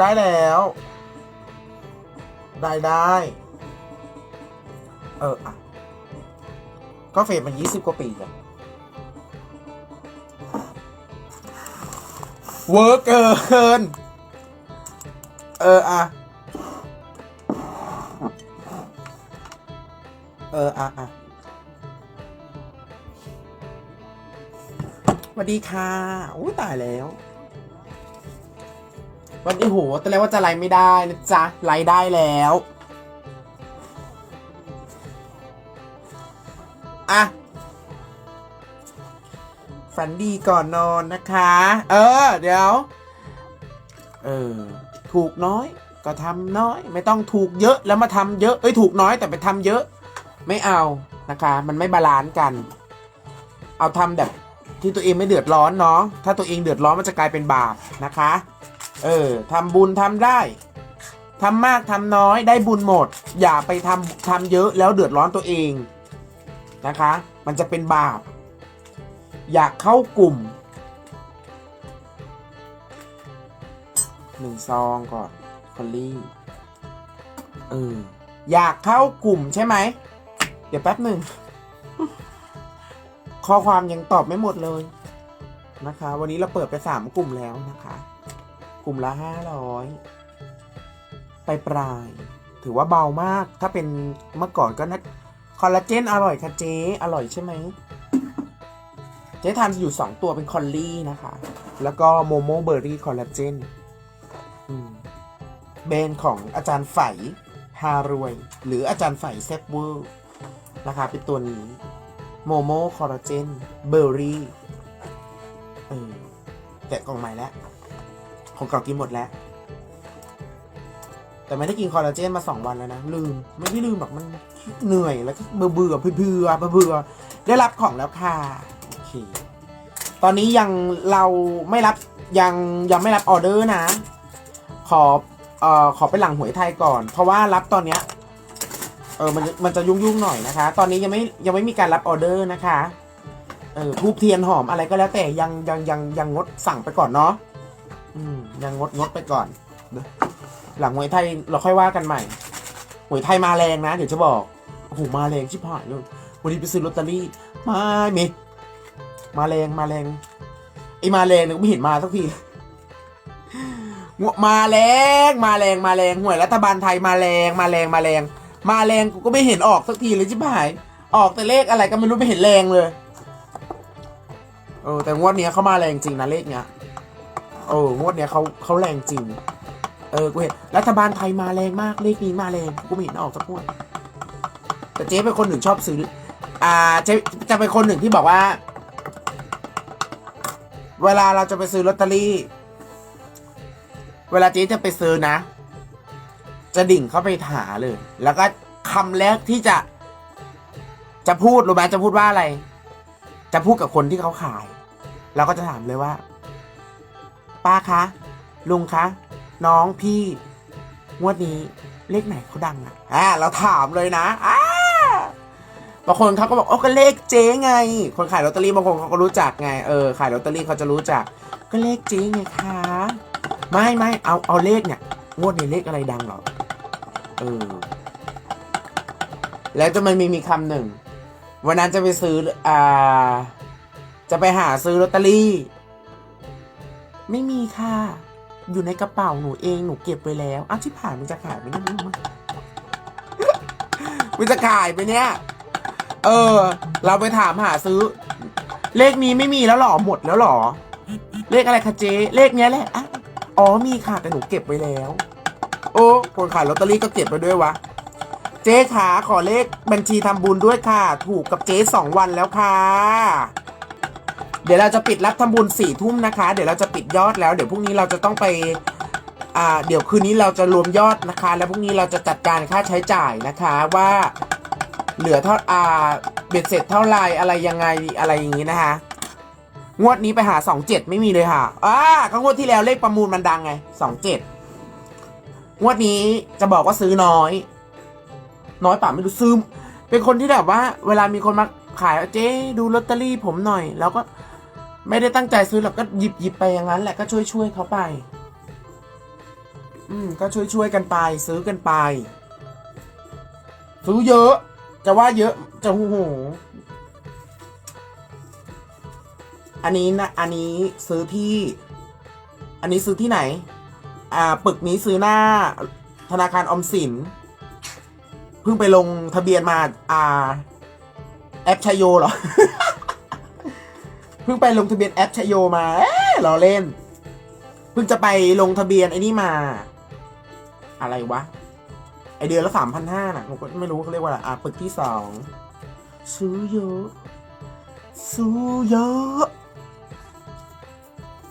ได้แล้ว ได้ได้ เอออะก็เฟดมันยี่สิบกว่าปีแล้วเวิร์กเกิน เอออะ เอออะอะสวัสดีค่ะอุ้ตายแล้ว วันนี้โหตอนแรกว่าจะไลฟ์ไม่ได้นะจ๊ะ ไลฟ์ได้แล้ว อะ ฝันดีก่อนนอนนะคะ เออ เดี๋ยว เออ ถูกน้อย ก็ทำน้อย ไม่ต้องถูกเยอะแล้วมาทำเยอะ เอ้ย ถูกน้อยแต่ไปทำเยอะ ไม่เอานะคะ มันไม่บาลานซ์กัน เอาทำแบบที่ตัวเองไม่เดือดร้อนเนาะ ถ้าตัวเองเดือดร้อนมันจะกลายเป็นบาปนะคะ เออทำบุญทำได้ทำมากทำน้อยได้บุญหมด อย่าไปทำทำเยอะแล้วเดือดร้อนตัวเองนะคะ มันจะเป็นบาป อยากเข้ากลุ่มหนึ่งซองก่อนคอลลี่เอออยากเข้ากลุ่มใช่ไหม เดี๋ยวแป๊บหนึ่ง ข้อความยังตอบไม่หมดเลยนะคะ วันนี้เราเปิดไปสามกลุ่มแล้วนะคะ กลุ่มละห้าร้อยไปปลาย ถือว่าเบามาก ถ้าเป็นเมื่อก่อนก็นะคอลลาเจนอร่อยค่ะเจ๊ อร่อยใช่ไหม เจ๊ทานอยู่สองตัวเป็นคอลลี่นะคะ แล้วก็โมโมเบอร์รี่คอลลาเจนเบนของอาจารย์ไฝฮารวย หรืออาจารย์ไฝเซฟเวอร์นะคะเป็นตัวนี้โมโมคอลลาเจนเบอร์รี่แกะกล่องใหม่แล้ว ของเก่ากินหมดแล้ว แต่ไม่ได้กินคอลลาเจนมาสองวันแล้วนะ ลืม ไม่ได้ลืมหรอกมันเหนื่อยแล้วก็เบื่อเบื่อเบื่อเบื่อเบื่อได้รับของแล้วค่ะโอเคตอนนี้ยังเราไม่รับยังยังไม่รับออเดอร์นะ ขอเอ่อขอไปหลังหวยไทยก่อน เพราะว่ารับตอนเนี้ยเออมันมันจะยุ่งยุ่งหน่อยนะคะ ตอนนี้ยังไม่ยังไม่มีการรับออเดอร์นะคะเออทูบเทียนหอมอะไรก็แล้วแต่ยังยังยังยังงดสั่งไปก่อนเนาะ อืมยังงดงดไปก่อน หลังหวยไทยเราค่อยว่ากันใหม่หวยไทยมาแรงนะ เดี๋ยวจะบอกโอ้โหมาแรงชิบหายเลยวันนี้ไปซื้อลอตเตอรี่ไม่มีมาแรงมาแรงไอ้มาแรงเนี่ยกูไม่เห็นมาสักทีงวมาแรงมาแรงมาแรงหวยรัฐบาลไทยมาแรงมาแรงมาแรง มาแรงกูก็ไม่เห็นออกสักทีเลยชิบหาย ออกแต่เลขอะไรก็ไม่รู้ไม่เห็นแรงเลยเออแต่งวดนี้เขามาแรงจริงนะเลขเนี้ย เอองวดเนี้ยเขาเขาแรงจริง เออกูเห็นรัฐบาลไทยมาแรงมากเลขนี้มาแรงกูไม่เห็นออกสักงวดแต่เจ๊เป็นคนหนึ่งชอบซื้อ อ่าเจ๊จะเป็นคนหนึ่งที่บอกว่า เวลาเราจะไปซื้อลอตเตอรี่ เวลาเจ๊จะไปซื้อนะ จะดิ่งเข้าไปหาเลย แล้วก็คำแรกที่จะ จะพูดรู้ไหมจะพูดว่าอะไร จะพูดกับคนที่เขาขายแล้วก็จะถามเลยว่า ป้าคะลุงคะน้องพี่งวดนี้เลขไหนเขาดังอะอ่าเราถามเลยนะอ่าบางคนเขาก็บอกโอ้ก็เลขเจ๊ไง คนขายลอตเตอรี่บางคนเขาก็รู้จักไงเออขายลอตเตอรี่เขาจะรู้จัก ก็เลขเจ๊ไงคะไม่ไม่เอาเอาเลขเนี่ยงวดนี้เลขอะไรดังหรอเออแล้วจะมันมีมีคำหนึ่งวันนั้นจะไปซื้ออ่าจะไปหาซื้อลอตเตอรี่ ไม่มีค่ะ อยู่ในกระเป๋าหนูเองหนูเก็บไว้แล้วอ้าวที่ผ่านมันจะขายไปเนี่ยมึงมันจะขายไปเนี่ย เออ เราไปถามหาซื้อ เลขนี้ไม่มีแล้วหรอหมดแล้วหรอ เลขอะไรคะเจ๊เลขเนี้ยแหละอะอ๋อมีค่ะแต่หนูเก็บไว้แล้ว โอ้คนขายลอตเตอรี่ก็เก็บไปด้วยวะเจ๊ขาขอเลขบัญชีทำบุญด้วยค่ะ ถูกกับเจ๊สองวันแล้วค่ะ เดี๋ยวเราจะปิดรับทำบุญสี่ทุ่มนะคะ เดี๋ยวเราจะปิดยอดแล้ว เดี๋ยวพรุ่งนี้เราจะต้องไปอ่าเดี๋ยวคืนนี้เราจะรวมยอดนะคะ แล้วพรุ่งนี้เราจะจัดการค่าใช้จ่ายนะคะว่าเหลือเท่าอ่าเบ็ดเสร็จเท่าไรอะไรยังไงอะไรอย่างนี้นะคะงวดนี้ไปหาสองเจ็ดไม่มีเลยค่ะอ่าก็งวดที่แล้วเลขประมูลมันดังไงสองเจ็ดงวดนี้จะบอกว่าซื้อน้อย น้อยป่าไม่รู้ซื้อเป็นคนที่แบบว่า เวลามีคนมาขายเจ๊ดูลอตเตอรี่ผมหน่อย แล้วก็ ไม่ได้ตั้งใจซื้อหรอกก็หยิบหยิบไปอย่างนั้นแหละก็ช่วยช่วยเขาไป อืม ก็ช่วยช่วยกันไป ซื้อกันไป ซื้อเยอะ จะว่าเยอะจะโอ้โหอันนี้นะอันนี้ซื้อที่ อันนี้ซื้อที่ไหน อ่าปึกนี้ซื้อหน้าธนาคารอมสินเพิ่งไปลงทะเบียนมา อ่า แอปชายโยเหรอ เพิ่งไปลงทะเบียนแอปชยโยมาเอ๊ะล้อเล่น เพิ่งจะไปลงทะเบียนไอ้นี่มา อะไรวะ ไอเดือนละสามพันห้าน่ะผมก็ไม่รู้เขาเรียกว่าอะไรอะปึกที่สองซื้อเยอะซื้อเยอะ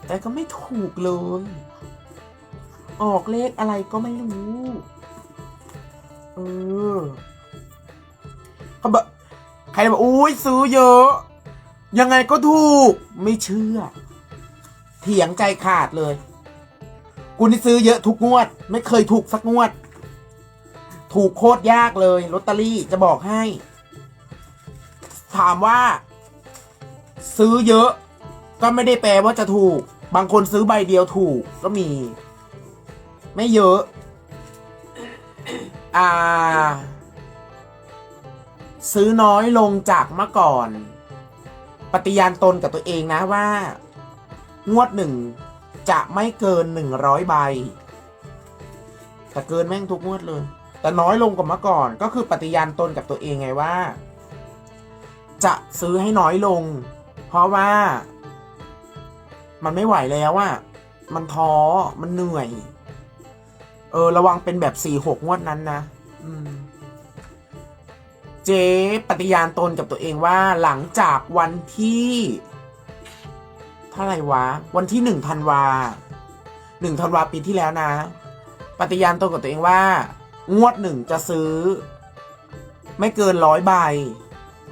แต่ก็ไม่ถูกเลย ออกเลขอะไรก็ไม่รู้ เออเขาบอกใครบอกอุ้ยซื้อเยอะ ยังไงก็ถูก ไม่เชื่อ เถียงใจขาดเลย กูนี่ซื้อเยอะทุกงวด ไม่เคยถูกสักงวด ถูกโคตรยากเลยลอตเตอรี่จะบอกให้ ถามว่า ซื้อเยอะ ก็ไม่ได้แปลว่าจะถูก บางคนซื้อใบเดียวถูกก็มี ไม่เยอะ อ่า ซื้อน้อยลงจากเมื่อก่อน ปฏิญาณตนกับตัวเองนะว่า งวดหนึ่งจะไม่เกินหนึ่งร้อยใบ แต่เกินแม่งทุกงวดเลย แต่น้อยลงกว่าเมื่อก่อน ก็คือปฏิญาณตนกับตัวเองไงว่า จะซื้อให้น้อยลง เพราะว่า มันไม่ไหวแล้วอะมันท้อ มันเหนื่อย เออ ระวังเป็นแบบสี่หกงวดนั้นนะ อืม เจ๊ปฏิญาณตนกับตัวเองว่าหลังจากวันที่เท่าไหร่วะ วันที่หนึ่งธันวาหนึ่งธันวาปีที่แล้วนะ ปฏิญาณตนกับตัวเองว่า งวดหนึ่งจะซื้อ ไม่เกินร้อยใบ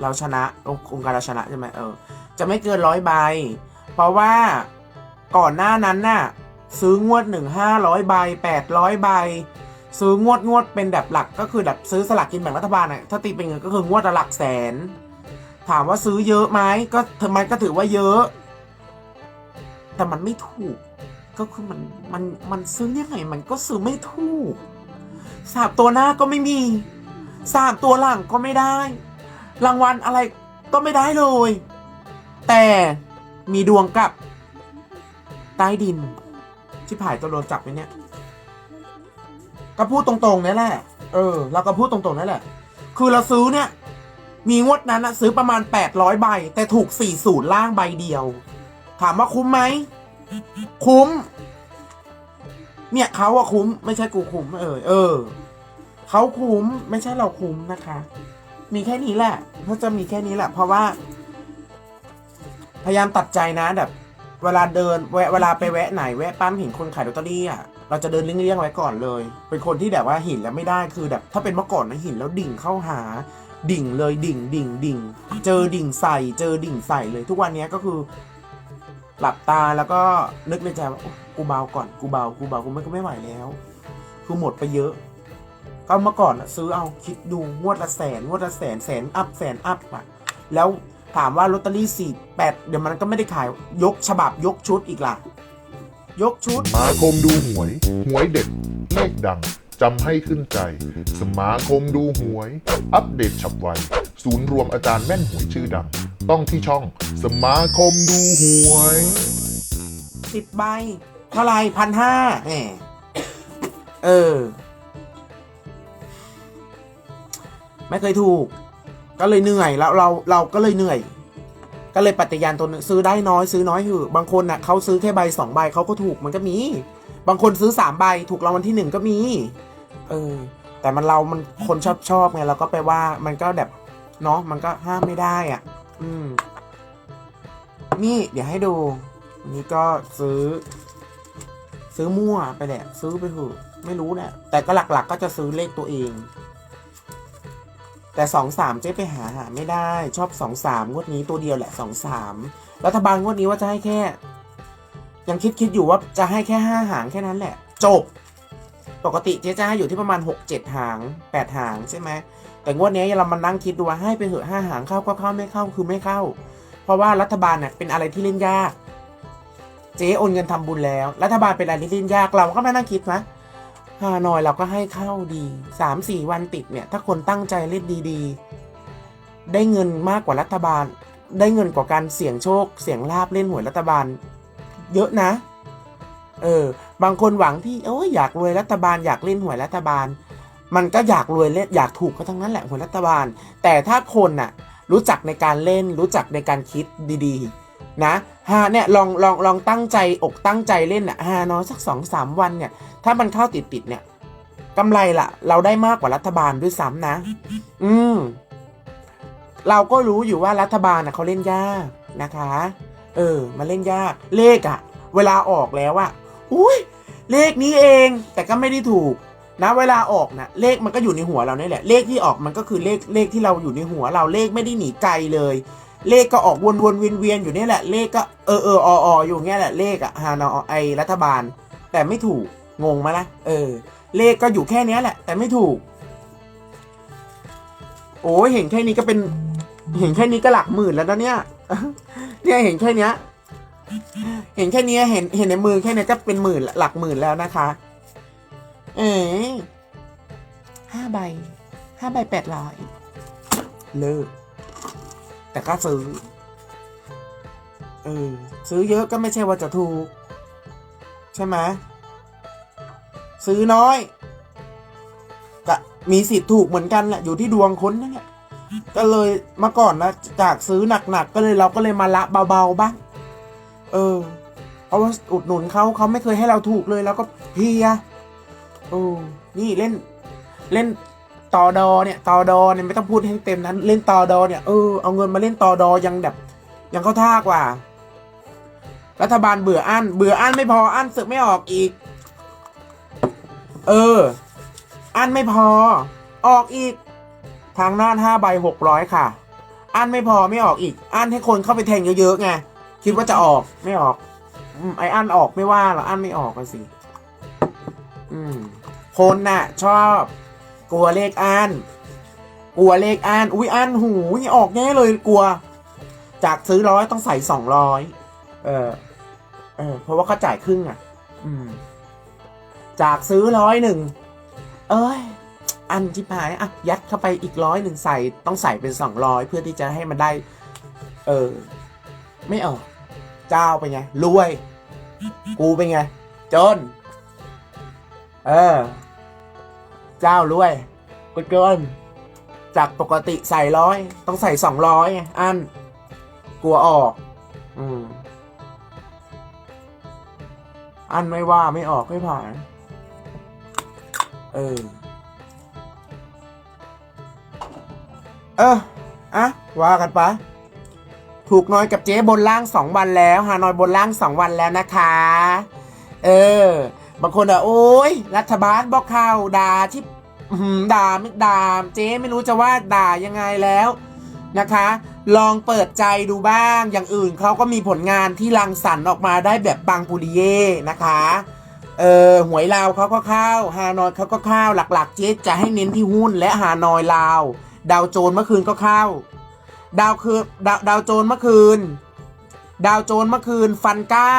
เราชนะองค์การเราชนะใช่ไหมเออ จะไม่เกินร้อยใบ เพราะว่าก่อนหน้านั้นน่ะ ซื้องวดหนึ่งห้าร้อยใบแปดร้อยใบ ซื้องวดงวดเป็นแบบหลักก็คือแบบซื้อสลากกินแบ่งรัฐบาลน่ะถ้าตีเป็นเงินก็คืองวดละหลักแสน ถามว่าซื้อเยอะไหมก็มันก็ถือว่าเยอะ แต่มันไม่ถูก ก็คือมันมันมันซื้อยังไงมันก็ซื้อไม่ถูกสามตัวหน้าก็ไม่มีสามตัวหลังก็ไม่ได้ รางวัลอะไรก็ไม่ได้เลย แต่มีดวงกับ ใต้ดินที่ผ่ายตัวโดนจับไปเนี่ย ก็พูดตรงๆนี่แหละ เออ เราก็พูดตรงๆนั่แหละ คือเราซื้อเนี่ย มีงวดนั้นอะซื้อประมาณ 800 ใบ แต่ถูก 40 ล่างใบเดียว ถามว่าคุ้มไหม คุ้ม เนี่ยเขาอะคุ้ม ไม่ใช่กูคุ้ม เออ เออ เขาคุ้ม ไม่ใช่เราคุ้มนะคะ มีแค่นี้แหละเพราะจะมีแค่นี้แหละ เพราะว่า พยายามตัดใจนะแบบ เวลาเดินแวะเวลาไปแวะไหนแวะปั๊มเห็นคนขายลอตเตอรี่อะ เราจะเดินเลี่ยงๆไว้ก่อนเลย เป็นคนที่แบบว่าหินแล้วไม่ได้คือแบบถ้าเป็นเมื่อก่อนนะหินแล้วดิ่งเข้าหา ดิ่งเลยดิ่งดิ่งดิ่งเจอดิ่งใส่เจอดิ่งใส่เลย ทุกวันนี้ก็คือ หลับตาแล้วก็นึกในใจว่ากูเบาก่อนกูเบากูเบากูไม่ก็ไม่ไหวแล้ว คือหมดไปเยอะ ก็เมื่อก่อนซื้อเอาคิดดูงวดละแสนงวดละแสนแสนอัพแสนอัพอะแล้วถามว่าลอตเตอรี่สี่แปดเดี๋ยวมันก็ไม่ได้ขายยกฉบับยกชุดอีกล่ะ ยกชุด สมาคมดูหวย หวยเด็ดเลขดัง จำให้ขึ้นใจ สมาคมดูหวย อัปเดตฉับไว ศูนย์รวมอาจารย์แม่นหวยชื่อดัง ต้องที่ช่อง สมาคมดูหวย สิบใบ เท่าไหรพันห้าแหมเออ ไม่เคยถูก ก็เลยเหนื่อยแล้วเราเราก็เลยเหนื่อย ก็เลยปฏิญาณตนซื้อได้น้อยซื้อน้อยเถอะบางคนน่ะเขาซื้อแค่ใบสองใบเขาก็ถูกมันก็มี บางคนซื้อสามใบถูกรางวัลที่หนึ่งก็มี เออ แต่มันเรา มันคนชอบชอบไงเราก็ไปว่ามันก็แบบเนาะมันก็ห้ามไม่ได้อะ อืม นี่เดี๋ยวให้ดูนนี้ก็ซื้อ ซื้อมั่วไปแหละ ซื้อไปเถอะไม่รู้แหละแต่ก็หลักๆก็จะซื้อเลขตัวเอง แต่สองสามเจ๊ไปหาหาไม่ได้ชอบสองสามงวดนี้ตัวเดียวแหละสองสามรัฐบาลงวดนี้ว่าจะให้แค่ ยังคิดคิดอยู่ว่าจะให้แค่ห้าหางแค่นั้นแหละ จบ ปกติเจ๊จะให้อยู่ที่ประมาณหกเจ็ดหางแปดหางใช่ไหมแต่งวดนี้เรามานั่งคิดดูว่าให้ไปเหอะห้าหางเข้าก็เข้าไม่เข้าคือไม่เข้า เพราะว่ารัฐบาลเนี่ยเป็นอะไรที่เล่นยาก เจ๊โอนเงินทำบุญแล้ว รัฐบาลเป็นอะไรที่เล่นยากเราก็มานั่งคิดนะ ฮานอยเราก็ให้เข้าดีสามสี่วันติดเนี่ย ถ้าคนตั้งใจเล่นดีๆ ได้เงินมากกว่ารัฐบาล ได้เงินกว่าการเสี่ยงโชค เสี่ยงลาบเล่นหวยรัฐบาล เยอะนะ เออ บางคนหวังที่โอ้ยอยากรวยรัฐบาล อยากเล่นหวยรัฐบาล มันก็อยากรวยเล่นอยากถูกก็ทั้งนั้นแหละหวยรัฐบาล แต่ถ้าคนน่ะ รู้จักในการเล่น รู้จักในการคิดดีๆ นะฮาเนี่ยลองลองลองตั้งใจอกตั้งใจเล่นอะฮาน้อยสักสองสามวันเนี่ย ถ้ามันเข้าติดติดๆเนี่ยกำไรละเราได้มากกว่ารัฐบาลด้วยซ้ำนะ อืม เราก็รู้อยู่ว่ารัฐบาลน่ะเขาเล่นยากนะคะ เออ มาเล่นยาก เลขอะเวลาออกแล้วอะอุ้ยเลขนี้เอง แต่ก็ไม่ได้ถูกนะเวลาออกนะเลขมันก็อยู่ในหัวเราเนี่ยแหละ เลขที่ออกมันก็คือเลขเลขที่เราอยู่ในหัว เราเลขไม่ได้หนีไกลเลย เลขก็ออกวนวนเวียนเวียนอยู่เนี่ยแหละเลขก็เออเออออออยู่เงี้ยแหละเลขอะฮานอไอรัฐบาล แต่ไม่ถูก งงไหมล่ะเออ เลขก็อยู่แค่นี้แหละ แต่ไม่ถูก โอ้ยเห็นแค่นี้ก็เป็น เห็นแค่นี้ก็หลักหมื่นแล้วนะเนี่ย เนี่ยเห็นแค่นี้เห็นแค่นี้เห็นเห็นในมือแค่นี้ก็เป็นหมื่นหลักหมื่นแล้วนะคะ เอ๋ห้าใบห้าใบแปดร้อยเลิกแต่ก็ซื้อ เออ ซื้อเยอะก็ไม่ใช่ว่าจะถูก ใช่ไหม ซื้อน้อยก็มีสิทธิ์ถูกเหมือนกันแหละอยู่ที่ดวงคนนั่นแหละก็เลยเมื่อก่อนนะจากซื้อหนักๆก็เลยเราก็เลยมาละเบาๆบ้างเออเพราะว่าอุดหนุนเขาเขาไม่เคยให้เราถูกเลยแล้วก็เพียโอ้นี่เล่นเล่นตอดอเนี่ยตอดอเนี่ยไม่ต้องพูดให้เต็มนั้น เล่นตอดอเนี่ยเออเอาเงินมาเล่นตอดอยังแบบยังเข้าท่ากว่า รัฐบาลเบื่ออั้นเบื่ออั้นไม่พออั้นสึกไม่ออกอีก เออ อันไม่พอ ออกอีก ทางน่านห้าใบหกร้อยค่ะ อันไม่พอไม่ออกอีก อันให้คนเข้าไปแทงเยอะๆไง คิดว่าจะออกไม่ออกอไออันออกไม่ว่าหรอกอันไม่ออกกันสิ อืม คนน่ะ ชอบ กลัวเลขอันกลัวเลขอันอุ้ยอันหูยออกแน่เลยกลัว จากซื้อร้อยต้องใส่สองร้อยเออ เออ เพราะว่าเขาจ่ายครึ่งอะ อืม จากซื้อร้อยหนึ่งเอ้ย อันชิบหายอะยัดเข้าไปอีกร้อยหนึ่งใส่ต้องใส่เป็นสองร้อยเพื่อที่จะให้มันได้ เออ ไม่ออกเจ้าเป็นไงรวย กูเป็นไงจน เออ เจ้ารวยกูเกินจากปกติใส่ร้อยต้องใส่สองร้อยอันกลัวออก อืมอันไม่ว่าไม่ออกไม่ผ่าน เออ เอออะว่ากันปะถูกน้อยกับเจ๊บนล่างสองวันแล้วฮานอยบนล่างสองวันแล้วนะคะ เออ บางคนอะโอ้ยรัฐบาลบอกข่าวด่าที่ด่าไม่ด่าเจ๊ไม่รู้จะว่าด่ายังไงแล้วนะคะ ลองเปิดใจดูบ้างอย่างอื่นเขาก็มีผลงานที่รังสรรค์ออกมาได้แบบปังปุริเย่นะคะ เออหวยลาวเขาก็เข้าฮานอยเขาก็เข้าหลักๆ เจ๊จะให้เน้นที่หุ้นและฮานอยลาว ดาวโจนส์เมื่อคืนก็เข้า ดาวคือดาวดาวโจนส์เมื่อคืน ดาวโจนส์เมื่อคืนฟันเก้า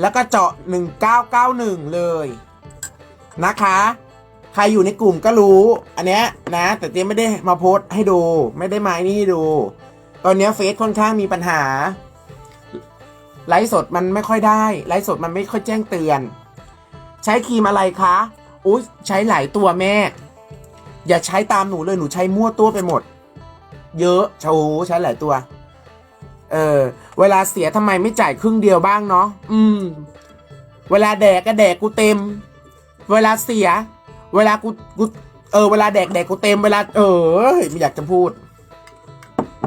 แล้วก็เจาะหนึ่งเก้าเก้าหนึ่งเลยนะคะใครอยู่ในกลุ่มก็รู้ อันเนี้ยนะ แต่เจ๊ไม่ได้มาโพสต์ให้ดู ไม่ได้มาไอ้นี่ให้ดู ตอนเนี้ยเฟซค่อนข้างมีปัญหาไลฟ์สดมันไม่ค่อยได้ไลฟ์สดมันไม่ค่อยแจ้งเตือน ใช้ครีมอะไรคะอุ้ยใช้หลายตัวแม่ อย่าใช้ตามหนูเลยหนูใช้มั่วตัวไปหมด เยอะโชใช้หลายตัว เออ เวลาเสียทำไมไม่จ่ายครึ่งเดียวบ้างเนาะอืม เวลาแดกก็แดกกูเต็ม เวลาเสีย เวลากูกูเออเวลาแดกแดกกูเต็มเวลา เออไม่อยากจะพูด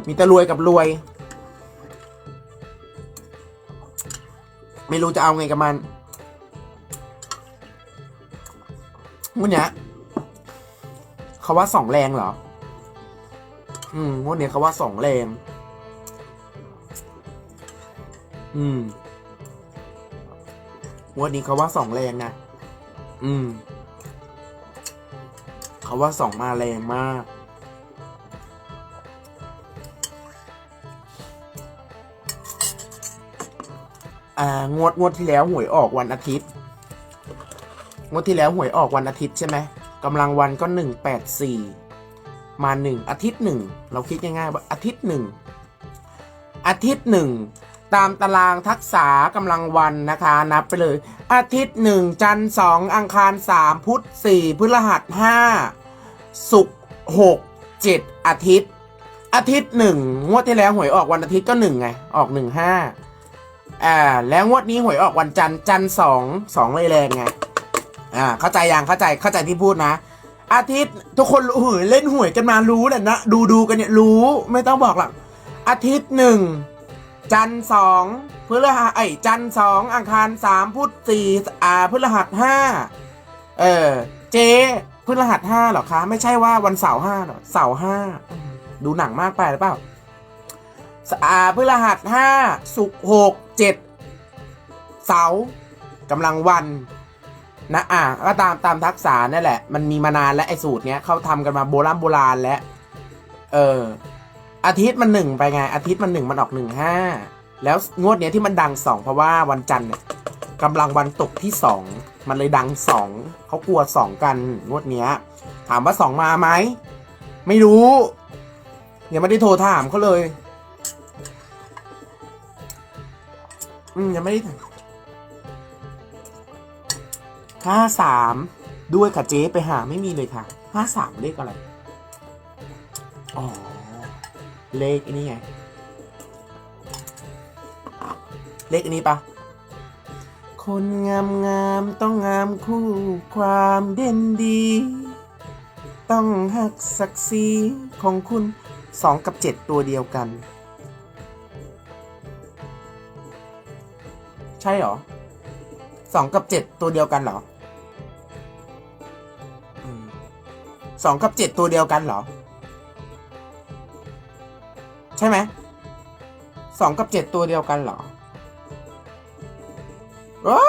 มีแต่รวยกับรวย ไม่รู้จะเอาไงกับมัน วดเนี้ยเขาว่าสองแรงเหรอ อืมงวดเนี้ยเขาว่าสองแรง อืมงวดนี้เขาว่าสองแรงนะ อืม เขาว่าสองมาแรงมาก อ่างวดงวดที่แล้วหวยออกวันอาทิตย์ งวดที่แล้วหวยออกวันอาทิตย์ใช่ไหมกำลังวันก็หนึ่งแปดสี่มาหนึ่งอาทิตย์หนึ่งเราคิดง่ายๆว่าอาทิตย์หนึ่งอาทิตย์หนึ่งตามตารางทักษะกำลังวันนะคะ นับไปเลย อาทิตย์หนึ่งจันทร์สองอังคารสามพุธสี่พฤหัสห้าศุกร์หกเจ็ดอาทิตย์ อาทิตย์หนึ่งวดที่แล้วหวยออกวันอาทิตย์ก็หนึ่งไงออกหนึ่งห้าอ่าแล้วงวดนี้หวยออกวันจันทร์จันทร์สองสองเลยแรงไง อ่าเข้าใจยังเข้าใจเข้าใจที่พูดนะ อาทิตย์ทุกคนรู้เฮ้ยเล่นหวยกันมารู้แหละนะดูดูกันเนี่ยรู้ไม่ต้องบอกหรอกอาทิตย์หนึ่งจันทร์สองพฤหัสไอ้จันทร์สองอังคารสามพุธสี่อ่าพฤหัสห้าเออเจพฤหัสห้าเหรอคะ ไม่ใช่ว่าวันเสาร์ห้าหรอเสาร์ห้าดูหนังมากไปหรือเปล่าสอ่าพฤหัสห้าศุกร์หกเจ็ดเสาร์กำลังวัน นะอะก็ตามตามทักษะนั่นแหละ มันมีมานานแล้วไอ้สูตรเนี้ยเขาทำกันมาโบราณโบราณแล้วเอออาทิตย์มันหนึ่งไปไง อาทิตย์มันหนึ่งมันออกหนึ่งห้าแล้วงวดเนี้ยที่มันดังสองเพราะว่าวันจันทร์เนี่ยกำลังวันตกที่สองมันเลยดังสองเขากลัวสองกันงวดเนี้ย ถามว่าสองมาไหมไม่รู้ยังไม่ได้โทรถามเขาเลย อืมยังไม่ได้ ห้าสามด้วยค่ะเจ๊ไปหาไม่มีเลยค่ะห้าสามเลขอะไร อ๋อ เลขอันนี้ไง เลขอันนี้ปะคนงามงามๆต้องงามคู่ความเด่นดี ต้องหักศักดิ์ศรีของคุณสองกับเจ็ดตัวเดียวกัน ใช่หรอ สองกับเจ็ดตัวเดียวกันเหรอสองกับเจ็ดตัวเดียวกันเหรอ ใช่ไหมสองกับเจ็ดตัวเดียวกันเหรอโอ้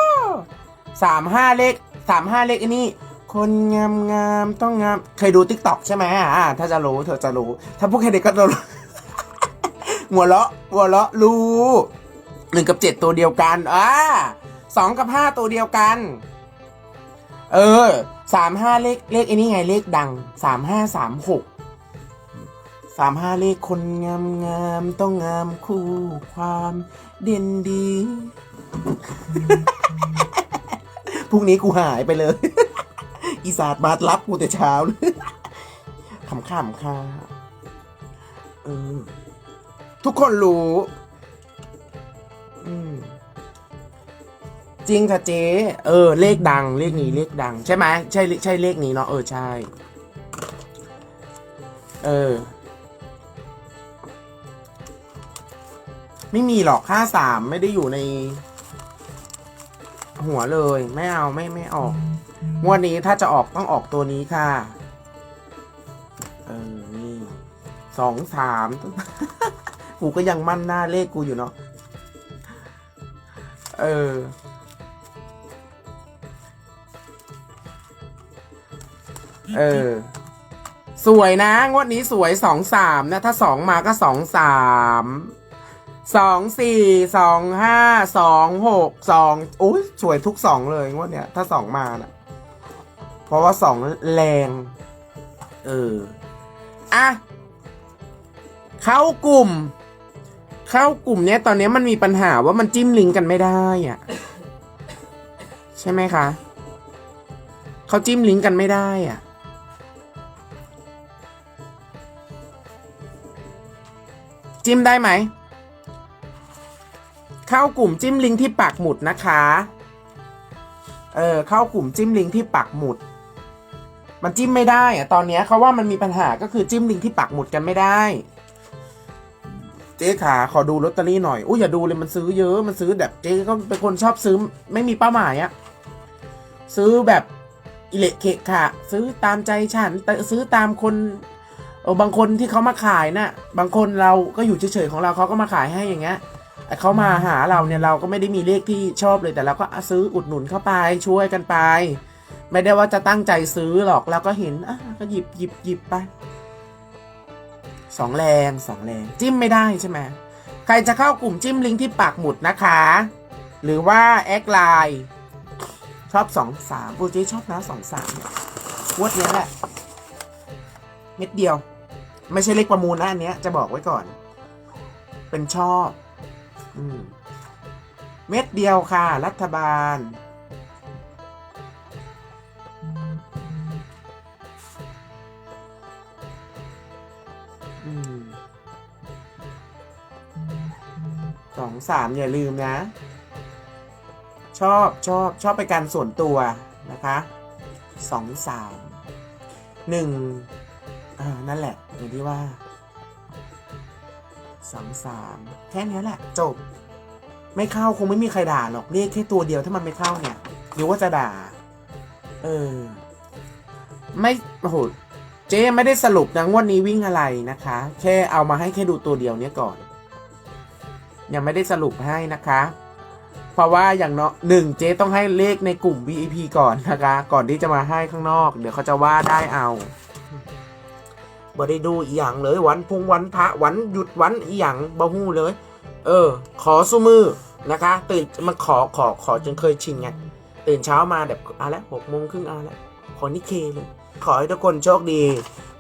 สามห้าเลขสามห้าเลขอันนี้ คนงามงามๆต้องงาม เคยดูติ๊กต็อกใช่ไหมอ่าถ้าจะรู้เธอจะรู้ ถ้าพวกเด็กก็จะรู้หัวเราะหัวเราะรู้หนึ่งกับเจ็ดตัวเดียวกันอ่า สองกับห้าตัวเดียวกัน เออสามห้าเลขเลขไอ้นี่ไงเลขดังสามห้าสามหกสามห้าเลขคนงามงามต้องงามคู่ความเด่นดีพรุ่งนี้กูหายไปเลย อีสาดมารับกูแต่เช้าเลยขำๆค่ะเออทุกคนรู้ อืม จริงค่ะเจ๊เออ เลขดังเลขนี้เลขดัง ใช่ไหมใช่ใช่เลขนี้เนาะเออใช่ เออ ไม่มีหรอกค่าสามไม่ได้อยู่ใน หัวเลย ไม่เอาไม่ไม่ออกงวดนี้ถ้าจะออกต้องออกตัวนี้ค่ะ เออนี่สองสามกูก็ยังมั่นหน้าเลขกูอยู่เนาะเออ เออ สวยนะ งวดนี้สวยสองสามนะ ถ้าสองมาก็สองสามสองสี่สองห้าสองหกสองโอ้ยสวยทุกสองเลยงวดเนี้ยถ้าสองมานะ่ะ เพราะว่าสองแรง เออ อะ เข้ากลุ่ม เข้ากลุ่มเนี้ย ตอนนี้มันมีปัญหาว่ามันจิ้มลิงก์กันไม่ได้อะ ใช่ไหมคะเขาจิ้มลิงก์กันไม่ได้อะ จิ้มได้ไหม เข้ากลุ่มจิ้มลิงก์ที่ปักหมุดนะคะ เออเข้ากลุ่มจิ้มลิงก์ที่ปักหมุด มันจิ้มไม่ได้อะตอนนี้เขาว่ามันมีปัญหาก็คือจิ้มลิงก์ที่ปักหมุดกันไม่ได้ เจ๊ขาขอดูลอตเตอรี่หน่อยอุ้ยอย่าดูเลยมันซื้อเยอะมันซื้อแบบเจ๊ก็เป็นคนชอบซื้อไม่มีเป้าหมายอะซื้อแบบอิเละเขะขะซื้อตามใจฉันแต่ซื้อตามคน เออบางคนที่เขามาขายน่ะบางคนเราก็อยู่เฉยๆของเราเขาก็มาขายให้อย่างเงี้ยเขามาหาเราเนี่ยเราก็ไม่ได้มีเลขที่ชอบเลยแต่เราก็ซื้ออุดหนุนเข้าไปช่วยกันไป ไม่ได้ว่าจะตั้งใจซื้อหรอกแล้วก็เห็นอะก็หยิบหยิบหยิบไปสองแรงสองแรงจิ้มไม่ได้ใช่ไหมใครจะเข้ากลุ่มจิ้มลิงก์ที่ปากหมุดนะคะ หรือว่าแอคไลน์ชอบสองสามโอ้เจ๊ชอบนะสองสามวดเนี้ยแหละ เม็ดเดียว ไม่ใช่เลขประมูลนะอันเนี้ย จะบอกไว้ก่อน เป็นชอบอมเม็ดเดียวค่ะ รัฐบาล สองสามอย่าลืมนะ ชอบชอบชอบไปการส่วนตัวนะคะสองสามหนึ่งนั่นแหละ อย่างที่ว่าสองสามแค่นี้แหละ จบ ไม่เข้าคงไม่มีใครด่าหรอกเรียกแค่ตัวเดียวถ้ามันไม่เข้าเนี่ยหรือว่าจะด่า เออ ไม่โอ้โหเจ๊ไม่ได้สรุปนะงวดนี้วิ่งอะไรนะคะ แค่เอามาให้แค่ดูตัวเดียวเนี้ยก่อน ยังไม่ได้สรุปให้นะคะ เพราะว่าอย่างเนาะหนึ่งเจ๊ต้องให้เลขในกลุ่ม VIP ก่อนนะคะ ก่อนที่จะมาให้ข้างนอก เดี๋ยวเขาจะว่าได้เอา บ่ได้ดูอีหยังเลยวันพุงวันพระวันหยุดวันอีหยังบ่ฮู้เลย เออ ขอสู้มือนะคะ ตื่นมาขอขอขอจนเคยชินไงตื่นเช้ามาแบบอะแล้วหกโมงครึ่งอะแล้วขอนิเคเลย ขอให้ทุกคนโชคดี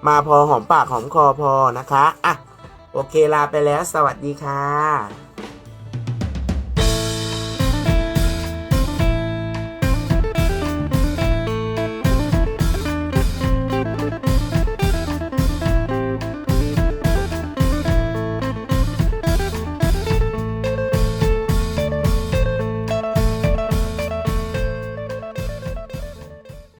มาพอหอมปากหอมคอพอนะคะอะโอเคลาไปแล้ว สวัสดีค่ะ